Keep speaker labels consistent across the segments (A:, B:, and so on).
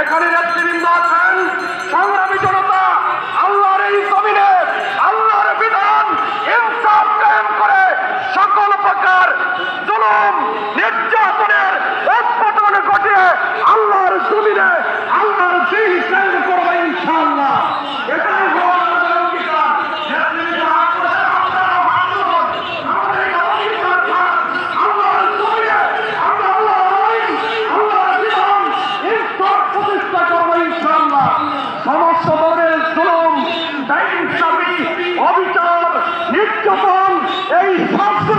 A: এখানে নেতৃবৃন্দ আছেন, সংগ্রামী জনতা, আল্লাহর এই জমিনে, আল্লাহর বিধান, ইনসাফ কায়েম করে সকল প্রকার জুলুম নির্যাতনের উৎপাদন ঘটিয়ে আল্লাহর জমিনে আল্লাহর দিন কায়েম করবে ইনশাআল্লাহ এটাই হলো আমাদের অঙ্গীকার নেতৃবৃন্দ হাত তুলেন, আপনারা হাত তুলুন। আমাদের এই অঙ্গীকার থাক। আল্লাহর জমিনে আমরা আল্লাহর আইন, আল্লাহর বিধান ইনসাফ প্রতিষ্ঠা করব ইনশাআল্লাহ সমস্ত ধরনের জুলুম দায়িত্বাবি অবিচার নির্যাতন এই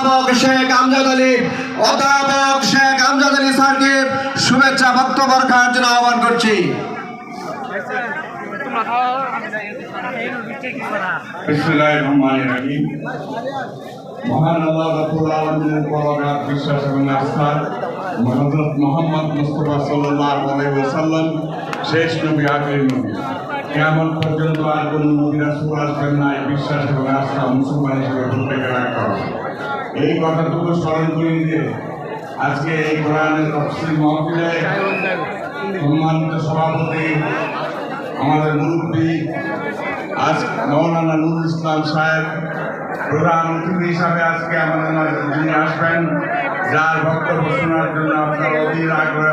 B: অধ্যাপক শেখ আমজাদ আলী, অধ্যাপক শেখ আমজাদ আলী স্যারকে শুভেচ্ছা, বক্তব্য রাখার জন্য আহ্বান করছি।
C: বিশ্বাস এবং আস্থা মুসলমান হিসেবে এই কথাটুকু স্মরণ করে দিয়ে আজকে এই কোরআনের তফসিল মহফিলে সম্মানিত সভাপতি, আমাদের মুরব্বী, আজ মৌলানা নুরুল ইসলাম সাহেব প্রধান অতিথি হিসাবে আজকে আমাদের মাঝে আসবেন, যার বক্তব্য শোনার জন্য আপনার অধীর আগ্রহে